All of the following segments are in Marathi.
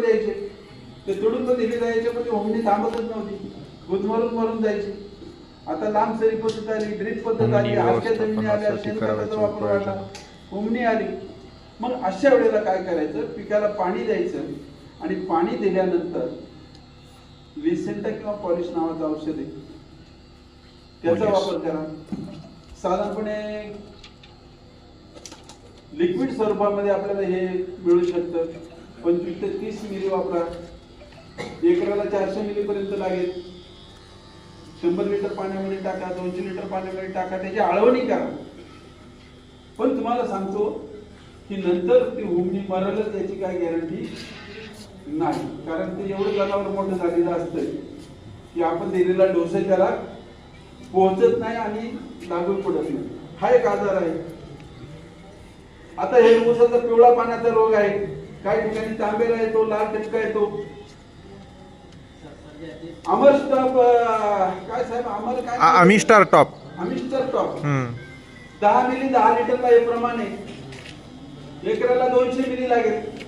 द्यायचे ते तुडुंब दिले जायचे पण ती होमणी थांबतच नव्हती. गुदमरून मरून जायची. आता लांब सरी पद्धत आली ड्रीप पद्धत आली हलक्या जमिनी आल्या शेणखताचा वापर. वाढला. होमणी आली. मग अशा वेळेला काय करायचं? पिकाला पाणी द्यायचं. आणि पाणी दिल्यानंतर लिसेंटा किंवा पॉलिश नावाचं औषध आहे. त्याचा. वापर करा. साधारणपणे लिक्विड स्वरूपामध्ये आपल्याला हे मिळू शकतं. पंचवीस ते तीस मिली वापरा. एकराला चारशे मिली पर्यंत लागेल. शंभर लिटर पाण्यामध्ये टाका दोनशे लिटर पाण्यामध्ये टाका त्याची आळवणी करा. पण तुम्हाला सांगतो की नंतर ती हुमणी मरलच याची काय गॅरंटी नाही. कारण ते एवढं जनावर मोठं झालेलं असतं की आपण दिलेला डोसे त्याला पोहोचत नाही आणि लागू पडत नाही. हा एक आजार आहे. आता हे ऊसाचा पिवळा पाण्याचा रोग आहे. काही ठिकाणी तांबेला येतो लाल टिपका येतो. अमर स्टॉप काय साहेब अमर काय आ- आम्ही स्टार टॉप. अमिस्टर टॉप. दहा मिली दहा लिटरला हे प्रमाण. एकराला दोनशे मिली लागेल.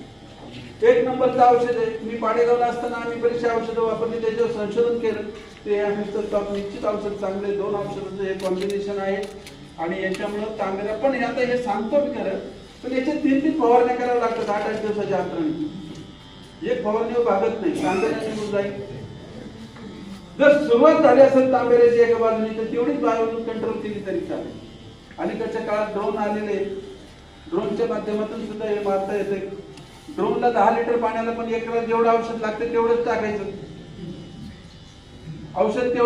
एक नंबरचं औषध आहे. मी पाडेगावला असताना आम्ही बरीचशी औषधं वापरली. त्याच्यावर संशोधन केलं. ते अमिस्टर टॉप निश्चित औषध चांगले. दोन औषधाचं हे कॉम्बिनेशन आहे. आणि याच्यामुळं तांबेरा पण आता हे सांगतो मी खरं. पण याच्या तीन तीन फवारण्या कराव्या लागतात आठ आठ दिवसाच्या अंतराने. एक फवारणी भागत नाही. तांबेरा निघून जाईल जर सुरुवात झाली असेल तांबेऱ्याची एका बाजूने तर तेवढीच बाजूने कंट्रोल केली तरी चालेल. अलीकडच्या काळात ड्रोन आलेले ड्रोनच्या माध्यमातून सुद्धा हे मारता येते ड्रोनला दहा लिटर पाण्याला पण एकाला जेवढं औषध लागतं तेवढंच टाकायचं. औषध तेवढं